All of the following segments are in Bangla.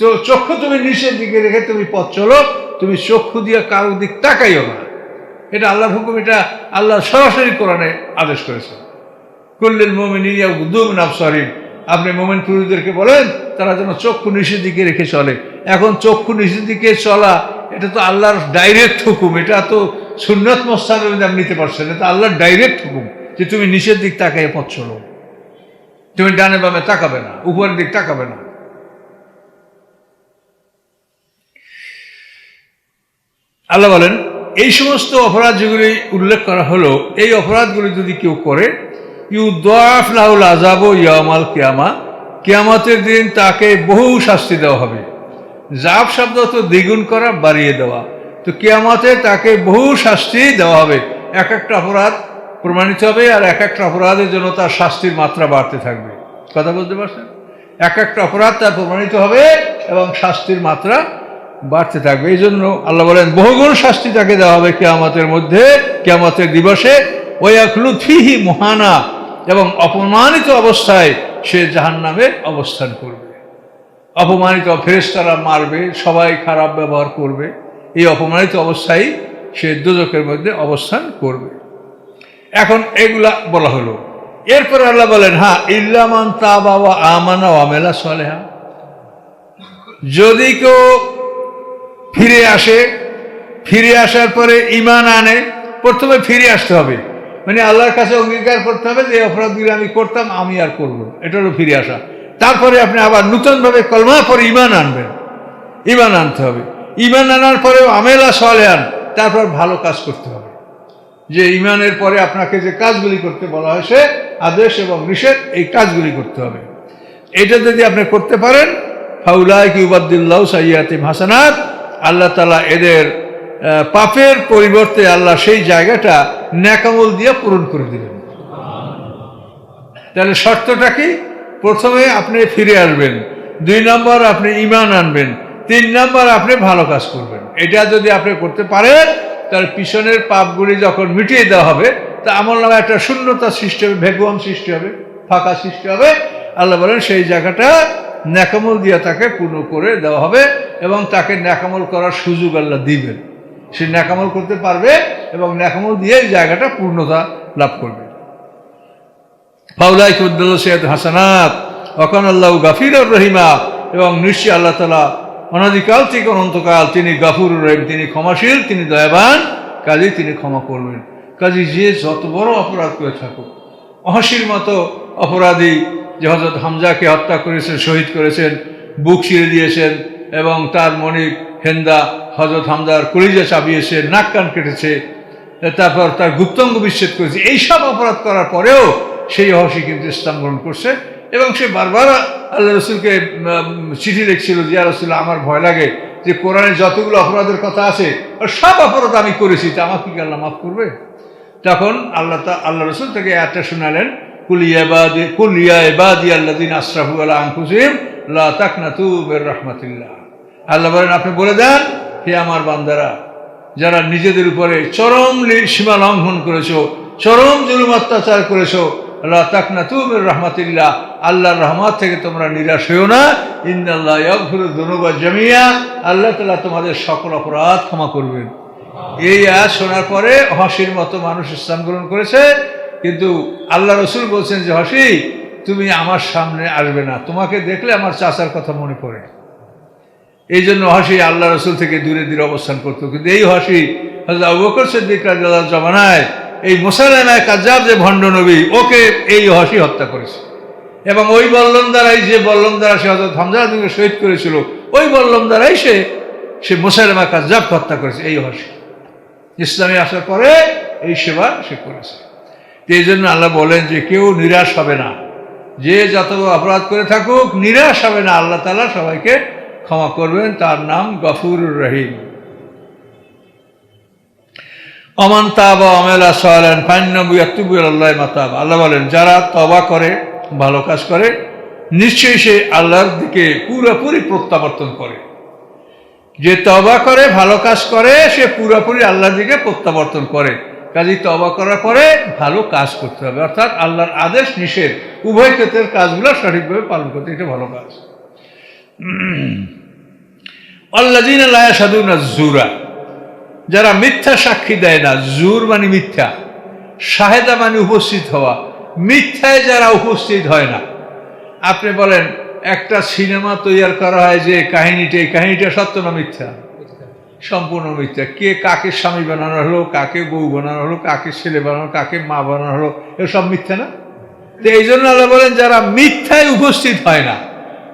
তো চক্ষু তুমি নিচের দিকে রেখে তুমি পথ চলো, তুমি চক্ষু দিয়ে কারোর দিক তাকাইও না। এটা আল্লাহর হুকুম, এটা আল্লাহ সরাসরি কোরআনে আদেশ করেছে কুল্লিল মোমিন আফসারিন আপনি মোমেন পুরুষদেরকে বলেন, তারা যেন চক্ষু নিচের দিকে রেখে চলে। এখন চক্ষু নিচের দিকে চলা, এটা তো আল্লাহর ডাইরেক্ট হুকুম, এটা তো সুন্নত আপনি নিতে পারছেন এটা আল্লাহর ডাইরেক্ট হুকুম যে তুমি নিচের দিক তাকাই পথ চলো। তুমি ডানে বামে তাকাবে না, উপরের দিক তাকাবে না। আল্লাহ বলেন, এই সমস্ত অপরাধ যেগুলি উল্লেখ করা হলো, এই অপরাধগুলি যদি কেউ করে ইউ দোয়াফ লাহুল আজাব ইয়ামাল কিয়ামা, কিয়ামতের দিন তাকে বহু শাস্তি দেওয়া হবে। জাব শব্দ তো দ্বিগুণ করা, বাড়িয়ে দেওয়া। তো কিয়ামতে তাকে বহু শাস্তি দেওয়া হবে। এক একটা অপরাধ প্রমাণিত হবে আর এক একটা অপরাধের জন্য তার শাস্তির মাত্রা বাড়তে থাকবে। কথা বলতে পারছেন? এক একটা অপরাধ তার প্রমাণিত হবে এবং শাস্তির মাত্রা বাড়তে থাকবে। এই জন্য আল্লাহ বলেন, বহুগুণ শাস্তি তাকে দেওয়া হবে কেয়ামতের মধ্যে, কেয়ামতের দিবসে। ওয়াকলু ফিহি মহানা, এবং অপমানিত অবস্থায় সে জাহান নামে অবস্থান করবে। অপমানিত ফেরেস্তারা মারবে, সবাই খারাপ ব্যবহার করবে। এই অপমানিত অবস্থায় সে দুজকের মধ্যে অবস্থান করবে। এখন এগুলা বলা হলো। এরপর আল্লাহ বলেন হ্যাঁ ইল্লামান তা বাবা আমানা আমেলা সলেহা। যদি কেউ ফিরে আসে, ফিরে আসার পরে ইমান আনে, প্রথমে ফিরে আসতে হবে। মানে আল্লাহর কাছে অঙ্গীকার করতে হবে যে অপরাধগুলি আমি করতাম, আমি আর করব না। এটা হলো ফিরে আসা। তারপরে আপনি আবার নূতনভাবে কলমা পরে ইমান আনবেন। ইমান আনতে হবে। ইমান আনার পরেও আমেলা সলে আন তারপর ভালো কাজ করতে হবে। যে ইমানের পরে আপনাকে যে কাজগুলি করতে বলা হয়েছে আদেশ এবং নিষেধ, এই কাজগুলি করতে হবে। এটা যদি আপনি করতে পারেন ফাউলাই কি উবাদ্দুল্লাহ সাইয়াতিম হাসানাত আল্লাহ তালা এদের পাপের পরিবর্তে আল্লাহ সেই জায়গাটা ন্যাকামল দিয়ে পূরণ করে দিলেন। তাহলে শর্তটা কি? প্রথমে আপনি ফিরে আসবেন, দুই নম্বর আপনি ইমান আনবেন, তিন নম্বর আপনি ভালো কাজ করবেন। এটা যদি আপনি করতে পারেন, তাহলে পিছনের পাপগুলি যখন মিটিয়ে দেওয়া হবে, তা আমল নামে একটা শূন্যতা সৃষ্টি হবে, ভেগুয়াম সৃষ্টি হবে, ফাঁকা সৃষ্টি হবে। আল্লাহ বলেন সেই জায়গাটা ন্যাকামল দিয়ে তাকে পূর্ণ করে দেওয়া হবে এবং তাকে ন্যাকামল করার সুযোগ আল্লাহ দিবেন। সে ন্যাকামল করতে পারবে এবং ন্যাকামল দিয়ে এই জায়গাটা পূর্ণতা লাভ করবে। ফাউলাই কুদ্দুল সৈয়দ হাসানাত অকান আল্লাহ গাফির রহিমা এবং নিশ্চয় আল্লাহ তালা অনাদিকাল থেকে অনন্তকাল তিনি গাফুর রহিম, তিনি ক্ষমাশীল, তিনি দয়াবান কাজে তিনি ক্ষমা করবেন। কাজে যে যত বড় অপরাধ করে থাকুক অহাসির মতো অপরাধী যে হজরত হামজাকে হত্যা করেছেন, শহীদ করেছেন, বুক ছিঁড়ে দিয়েছেন এবং তার মনিক হেন্দা হজরত হামজার কলিজা চাবিয়েছে, নাক কান কেটেছে, তারপর তার গুপ্তাঙ্গ বিচ্ছেদ করেছে। এইসব অপরাধ করার পরেও সেই অহসি কিন্তু ইসলাম গ্রহণ করছে এবং সে বারবার আল্লাহ রসুলকে চিঠি লিখছিল যে রসুল আমার ভয় লাগে যে কোরআনে যতগুলো অপরাধের কথা আছে সব অপরাধ আমি করেছি, তা আমাকে কি আল্লাহ মাফ করবে? তখন আল্লাহ আল্লাহ রসুল তাকে একটা শোনালেন আল্লাহ লা বলেন, আপনি বলে দেন, হে আমার বান্দারা, যারা নিজেদের উপরে চরম লি- সীমা লঙ্ঘন করেছ, চরম জুলুম অত্যাচার করেছ রহমাতিল্লাহ, আল্লাহর রহমত থেকে তোমরা নিরাশ হইও না। ইন্দাল্লাহ ইয়াগফিরু জামিয়া, আল্লাহ তাআলা তোমাদের সকল অপরাধ ক্ষমা করবেন। এই আয়াত শোনার পরে হসির মতো মানুষ ইসলাম গ্রহণ করেছে। কিন্তু আল্লাহ রসুল বলছেন যে, হসি, তুমি আমার সামনে আসবে না। তোমাকে দেখলে আমার চাচার কথা মনে পড়ে। এই জন্য হাসি, আল্লাহ রসুল থেকে দূরে দূরে অবস্থান করতো। কিন্তু এই হাসি রাদিয়াল্লাহু জমানায় এই মুসালামায় কাজাব যে ভণ্ড নবী, ওকে এই হাসি হত্যা করেছে। এবং ওই বল্লম দ্বারাই যে বল্লম দ্বারা সে হজরত হামজাদকে শহীদ করেছিল, ওই বল্লম দ্বারাই সে সে মুসালামা কাজাব হত্যা করেছে। এই হাসি। ইসলামে আসার পরে এই সেবা সে করেছে। তো এই জন্য আল্লাহ বলেন যে কেউ নিরাশ হবে না। যে যত অপরাধ করে থাকুক, নিরাশ হবে না। আল্লাহ তালা সবাইকে ক্ষমা করবেন। তার নাম গফুর রহিম। অমান তাবা অমেলা সালেন ফান্নবু ইয়াতুবু আল্লাহ মাতাব। আল্লাহ বলেন, যারা তবা করে, ভালো কাজ করে, নিশ্চয়ই সে আল্লাহর দিকে পুরোপুরি প্রত্যাবর্তন করে। যে তবা করে, ভালো কাজ করে, সে পুরোপুরি আল্লাহর দিকে প্রত্যাবর্তন করে। কাজী তবা করার পরে ভালো কাজ করতে হবে। অর্থাৎ আল্লাহর আদেশ নিষেধ। উভয় ক্ষেত্রের কাজগুলো সঠিকভাবে পালন করতে, এটা ভালো কাজ। আল্লাদিন সাধুনা জুরা যারা। মিথ্যা সাক্ষী দেয় না জুর মানে মিথ্যা। সাহেদা মানে উপস্থিত হওয়া। মিথ্যায় যারা উপস্থিত হয় না। আপনি বলেন, একটা সিনেমা তৈরি করা হয় যে কাহিনীটা, এই কাহিনীটা সত্য না মিথ্যা? সম্পূর্ণ মিথ্যা। কে কাকে স্বামী বানানো হলো, কাকে বউ বানানো হলো, কাকে ছেলে বানানো, কাকে মা বানানো হলো, এসব মিথ্যা না? তো এই জন্য আল্লাহ বলেন, যারা মিথ্যায় উপস্থিত হয় না,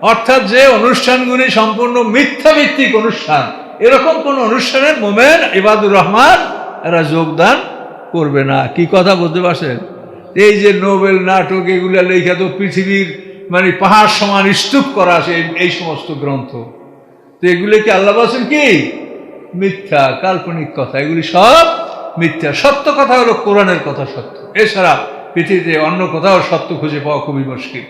অর্থাৎ যে অনুষ্ঠানগুলি সম্পূর্ণ মিথ্যা ভিত্তিক অনুষ্ঠান, এরকম কোন অনুষ্ঠানের মোমেন ইবাদুর রহমান এরা যোগদান করবে না। কি কথা বলতে পারছেন? এই যে নোবেল নাটক এগুলা লেখা তো পৃথিবীর মানে পাহাড় সমান স্তূপ করা আছে এই- সমস্ত গ্রন্থ। তো এগুলি কি আল্লাহ বলছেন কি? মিথ্যা কাল্পনিক কথা এগুলি সব মিথ্যা। সত্য কথা হলো কোরআনের কথা সত্য। এছাড়া পৃথিবীতে অন্য কোথাও সত্য খুঁজে পাওয়া খুবই মুশকিল।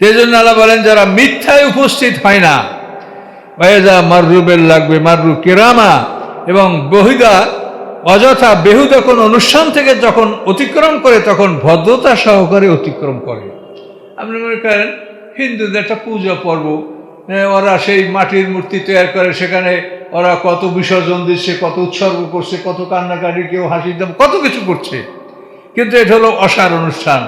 সেই জন্য আল্লাহ বলেন যারা মিথ্যায় উপস্থিত হয় না ওয়েজা মাররুবেল লাগবে মাররু কেরামা এবং বহিদা অযথা বেহুদা কোন অনুষ্ঠান থেকে যখন অতিক্রম করে তখন ভদ্রতা সহকারে অতিক্রম করে। আপনি মনে করেন হিন্দুদের একটা পূজা পর্ব হ্যাঁ, ওরা সেই মাটির মূর্তি তৈরি করে সেখানে ওরা কত বিসর্জন দিচ্ছে, কত উৎসর্গ করছে, কত কান্নাকাটি, কেউ হাসি দাম কত কিছু করছে। কিন্তু এটা হলো অসার অনুষ্ঠান।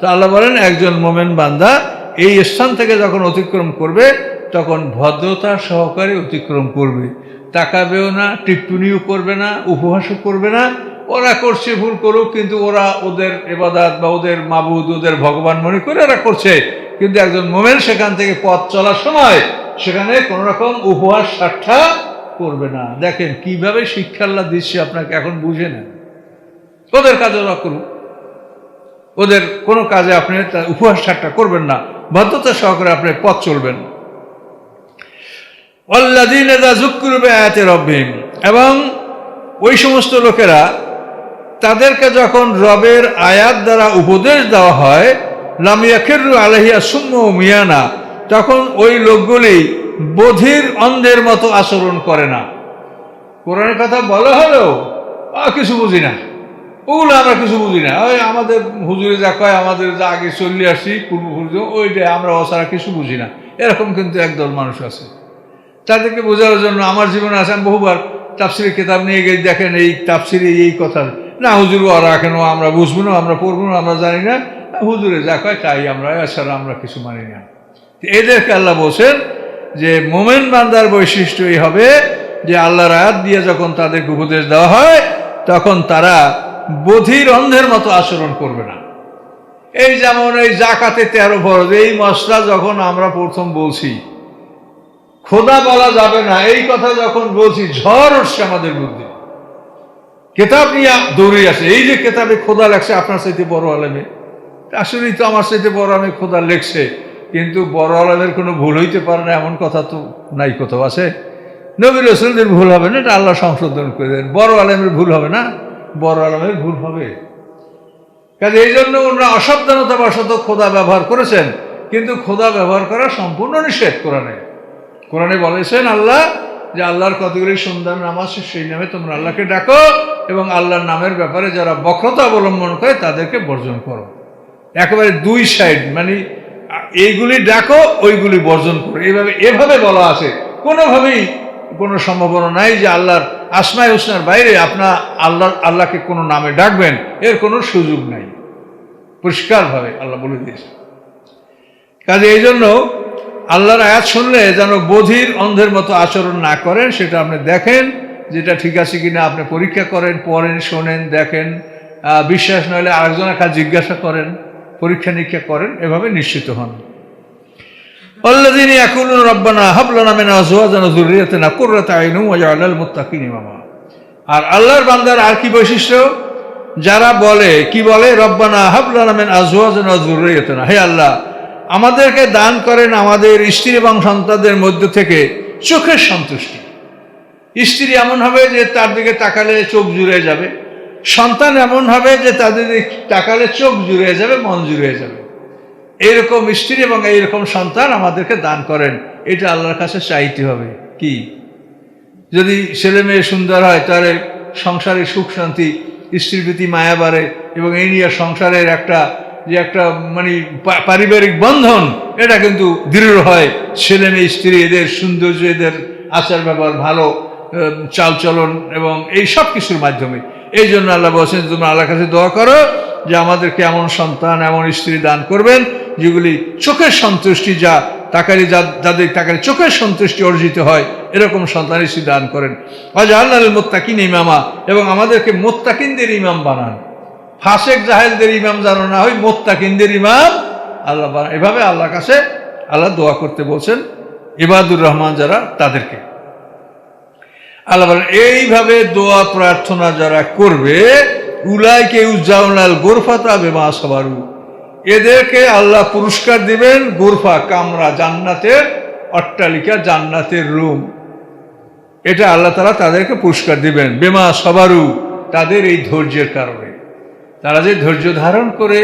তো আল্লাহ বলেন, একজন মোমেন বান্দা এই স্থান থেকে যখন অতিক্রম করবে, তখন ভদ্রতা সহকারে অতিক্রম করবে। তাকাবেও না টিপ্পনিও করবে না, উপহাসও করবে না। ওরা করছে ভুল করুক, কিন্তু ওরা ওদের এবাদাত বা ওদের মাবুদ, ওদের ভগবান মনে করে ওরা করছে। কিন্তু একজন মোমেন সেখান থেকে পথ চলার সময় সেখানে কোনো রকম উপহাস ঠাট্টা করবে না। দেখেন, কীভাবে শিক্ষাল্লা দিচ্ছে আপনাকে এখন বুঝে নেন। ওদের কাজে ওরা করুক। ওদের কোনো কাজে আপনি উপহাস ঠাট্টা করবেন না। ভদ্রতা সহকারে আপনি পথ চলবেন। অল্লাদিন এবং ওই সমস্ত লোকেরা তাদেরকে যখন রবের আয়াত দ্বারা উপদেশ দেওয়া হয় লামিয়াখির আলহিয়া সুম্ম মিয়ানা, তখন ওই লোকগুলি বধির অন্ধের মতো আচরণ করে না। কোরআনের কথা বলা হলো আ, কিছু বুঝি না। ওগুলো আমরা কিছু বুঝি না। ওই আমাদের হুজুরে যা কয় আমাদের যা আগে চলে আসি পূর্বপুরুষ ওইটাই আমরা অসারা কিছু বুঝি না। এরকম কিন্তু একদল মানুষ আছে। তাদেরকে বোঝানোর জন্য আমার জীবনে আছে আমি বহুবার তাফসিরি কিতাব নিয়ে গিয়ে দেখেন এই তাফসিরি এই কথা। না হুজুর ওরা কেন আমরা বুঝব না আমরা পড়ব না আমরা জানি না। হুজুরে যা কয় তাই আমরা এছাড়া আমরা কিছু মানি না। এদেরকে আল্লাহ বলছেন যে মোমেন বান্দার বৈশিষ্ট্য এই হবে যে আল্লাহর আয়াত দিয়ে যখন তাদেরকে উপদেশ দেওয়া হয়, তখন তারা বধির অন্ধের মতো আচরণ করবে না। এই যেমন এই জাকাতে তেরো ফরজ, এই মশলা যখন আমরা প্রথম বলছি, খোদা বলা যাবে না, এই কথা যখন বলছি, ঝড় উঠছে আমাদের বুদ্ধি কেতাব নিয়ে দৌড়ে আসে, এই যে কেতাবে খোদা লেখছে, আপনার সাথে বড় আলেমে। আসলেই তো আমার সাথে বড় আলেমে খোদা লেখছে। কিন্তু বড় আলেমের কোনো ভুল হইতে পারে না, এমন কথা তো নাই কোথাও আছে। নবীর রসুলদের ভুল হবে না, এটা আল্লাহ সংশোধন করে দেন। বড় আলেমের ভুল হবে না বড় আলেমের ভুল হবে। কাজে এই জন্য ওনারা অসাবধানতা বশত খোদা ব্যবহার করেছেন, কিন্তু খোদা ব্যবহার করা সম্পূর্ণ নিষেধ কোরআনে। কোরআনে বলেছেন আল্লাহ যে আল্লাহর কতগুলি সুন্দর নাম আছে, সেই নামে তোমরা আল্লাহকে ডাকো এবং আল্লাহর নামের ব্যাপারে যারা বক্রতা অবলম্বন করে তাদেরকে বর্জন করো। একেবারে দুই সাইড মানে এইগুলি ডাকো, ওইগুলি বর্জন করো। এইভাবে, এভাবে বলা আছে। কোনোভাবেই কোনো সম্ভাবনা নাই যে আল্লাহর আসমায় উসনার বাইরে আপনার আল্লাহ, আল্লাহকে কোনো নামে ডাকবেন। এর কোনো সুযোগ নাই। পরিষ্কারভাবে আল্লাহ বলে দিয়েছে কাজে এই জন্য আল্লাহর আয়াত শুনলে যেন বধির অন্ধের মতো আচরণ না করেন, সেটা আপনি দেখেন। যেটা ঠিক আছে কিনা আপনি পরীক্ষা করেন, পড়েন, শোনেন, দেখেন। বিশ্বাস নইলে আরেকজনের কাছে জিজ্ঞাসা করেন। পরীক্ষা নিরীক্ষা করেন, এভাবে নিশ্চিত হন। অল্লাদিনী একুলুন রব্বানা হাবলানা মেনা আর আল্লাহর বান্দার আর কি বৈশিষ্ট্য? যারা বলে, কি বলে? রব্বানা হাবলানা মেন আজওয়াজানা জুরিয়াতেনা হে আল্লাহ, আমাদেরকে দান করেন আমাদের স্ত্রী এবং সন্তানদের মধ্য থেকে চোখের সন্তুষ্টি। স্ত্রী এমন হবে যে তার দিকে তাকালে চোখ জুড়ে যাবে। সন্তান এমন হবে যে তাদের তাকালে চোখ জুড়ে যাবে, মন জুড়ে যাবে। এইরকম স্ত্রী এবং এইরকম সন্তান আমাদেরকে দান করেন, এটা আল্লাহর কাছে চাইতে হবে। কি? যদি ছেলে মেয়ে সুন্দর হয়, তাহলে সংসারে সুখ শান্তি, স্ত্রীর প্রতি মায়া বাড়ে এবং এই নিয়ে সংসারের একটা, যে একটা মানে পারিবারিক বন্ধন, এটা কিন্তু দৃঢ় হয়। ছেলে মেয়ে, স্ত্রী, এদের সৌন্দর্য, এদের আচার ব্যবহার ভালো চালচলন এবং এই সব কিছুর মাধ্যমে। এই জন্য আল্লাহ বলছেন, তোমরা আল্লাহ কাছে দোয়া করো যে আমাদেরকে এমন সন্তান, এমন স্ত্রী দান করবেন যেগুলি চোখের সন্তুষ্টি যা তাকারি যা- যাদের তাকারি চোখের সন্তুষ্টি অর্জিত হয়, এরকম সন্তান স্ত্রী দান করেন। অজা আল্লাহ মোত্তাকিন ইমামা, এবং আমাদেরকে মোত্তাকিনদের ইমাম বানান। ফাসেক জাহেলদের ইমাম জানো না হয়, মোত্তাকিনদের ইমাম আল্লাহ বানান। এভাবে আল্লাহর কাছে আল্লাহ দোয়া করতে বলছেন ইবাদুর রহমান যারা, তাদেরকে। আল্লাহ এইভাবে দোয়া প্রার্থনা যারা করবে, উলাইকে উজ্জাউনাল গোরফাতা বেমা সবারু। এদেরকে আল্লাহ পুরস্কার দিবেন গোরফা কামরা জান্নাতের অট্টালিকা, জান্নাতের রুম। এটা আল্লাহ তালা তাদেরকে পুরস্কার দিবেন। বেমা সবারু, তাদের এই ধৈর্যের কারণে। তারা যে ধৈর্য ধারণ করে,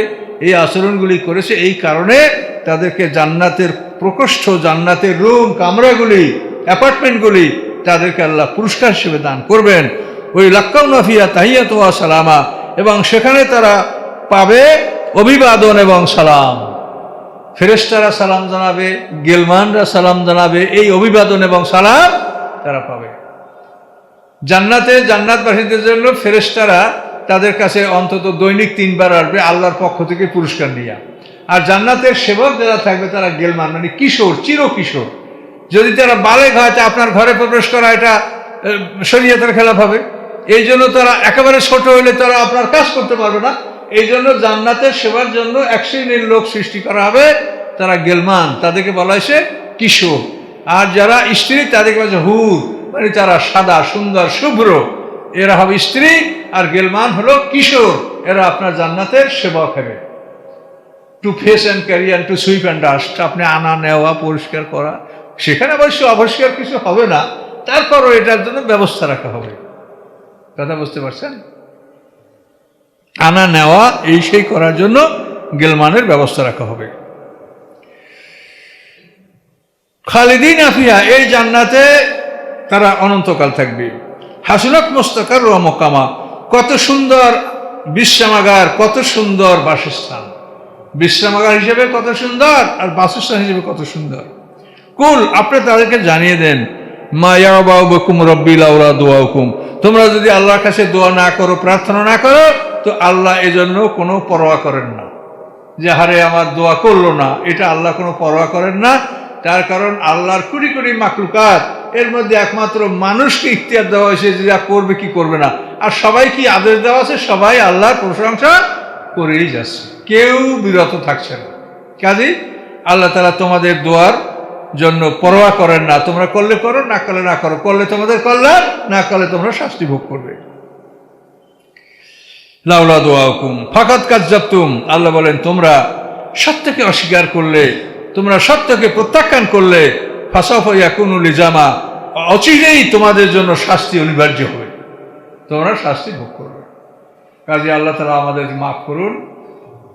এই আচরণগুলি করেছে, এই কারণে তাদেরকে জান্নাতের প্রকোষ্ঠ, জান্নাতের রুম, কামরাগুলি, অ্যাপার্টমেন্টগুলি তাদেরকে আল্লাহ পুরস্কার হিসেবে দান করবেন। ওই লাক্কাউ নাফিয়া তাহিয়াত সালামা, এবং সেখানে তারা পাবে অভিবাদন এবং সালাম। ফেরেশতারা সালাম জানাবে, গেলমানরা সালাম জানাবে, এই অভিবাদন এবং সালাম তারা পাবে। জান্নাতে জান্নাতবাসীদের জন্য ফেরেশতারা তাদের কাছে অন্তত দৈনিক তিনবার আসবে আল্লাহর পক্ষ থেকে পুরস্কার নিয়ে। আর জান্নাতের সেবক যারা থাকবে তারা গেলমান মানে কিশোর চির কিশোর যদি তারা বালেগ হয়, তা আপনার ঘরে প্রবেশ করা এটা শরীয়তের খেলাফ হবে। এই জন্য তারা একেবারে ছোট হলে তারা আপনার কাজ করতে পারবে না। এই জন্য জান্নাতের সেবার জন্য এক শ্রেণির লোক সৃষ্টি করা হবে। তারা গেলমান, তাদেরকে বলা হয়েছে কিশোর। আর যারা স্ত্রী, তাদেরকে বলা হুর। মানে তারা সাদা, সুন্দর, শুভ্র। এরা হবে স্ত্রী আর গেলমান হলো কিশোর। এরা আপনার জান্নাতের সেবক হবে to face and carry and to sweep and dust আপনি আনা, নেওয়া, পরিষ্কার করা। সেখানে অবশ্য অপরিষ্কার কিছু হবে না, তারপরও এটার জন্য ব্যবস্থা রাখা হবে। কথা বুঝতে পারছেন? আনা নেওয়া, এই সেই করার জন্য গেলমানের ব্যবস্থা রাখা হবে। খালিদিন আফিয়া, এই জান্নাতে তারা অনন্তকাল থাকবে। হাসুনাত মোস্তাকার ও মকামা, কত সুন্দর বিশ্রামাগার, কত সুন্দর বাসস্থান। বিশ্রামাগার হিসেবে কত সুন্দর আর বাসস্থান হিসেবে কত সুন্দর। কুল, আপনি তাদেরকে জানিয়ে দেন মায়া বাবুকুম রব্বিল আউরা দোয়া হুকুম তোমরা যদি আল্লাহর কাছে দোয়া না করো, প্রার্থনা না করো, তো আল্লাহ এজন্য কোনো পরোয়া করেন না। যে, হারে, আমার দোয়া করল না। এটা আল্লাহ কোনো পরোয়া করেন না। তার কারণ আল্লাহর কুড়ি কুড়ি মাকলুকাত এর মধ্যে একমাত্র মানুষকে ইখতিয়ার দেওয়া হয়েছে যে যা করবে কি করবে না। আর সবাই কি আদেশ দেওয়া আছে? সবাই আল্লাহর প্রশংসা করেই যাচ্ছে। কেউ বিরত থাকছে না। কাজে আল্লাহ তালা তোমাদের দোয়ার জন্য পরোয়া করেন না। তোমরা করলে করো, না করলে না করো। করলে তোমাদের কল্যাণ, না করলে তোমরা শাস্তি ভোগ করবে। লাউলা দোয়া হুকুম ফাকাত কাজ্জাবতুম। আল্লাহ বলেন, তোমরা সত্যকে অস্বীকার করলে, তোমরা সত্যকে প্রত্যাখ্যান করলে ফাসাফিয়া কুনুলি জামা অচিরেই তোমাদের জন্য শাস্তি অনিবার্য হবে। তোমরা শাস্তি ভোগ করবে। কাজে আল্লাহ তালা আমাদের মাফ করুন।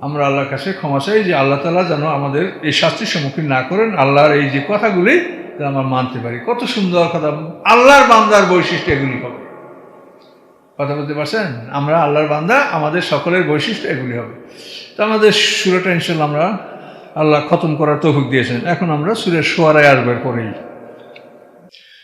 আমরা আল্লাহর কাছে ক্ষমা চাই যে আল্লাহ তালা যেন আমাদের এই শাস্তির সম্মুখীন না করেন, আল্লাহর এই যে কথাগুলি যেন আমরা মানতে পারি। কত সুন্দর কথা, আল্লাহর বান্দার বৈশিষ্ট্য এগুলি হবে। কথা বলতে পারছেন? আমরা আল্লাহর বান্দা, আমাদের সকলের বৈশিষ্ট্য এগুলি হবে। তো আমাদের সুরটা ইনশাল্লাহ আমরা আল্লাহ খতম করার তৌফিক দিয়েছেন। এখন আমরা সুরের সোয়ারায় আসবার করেই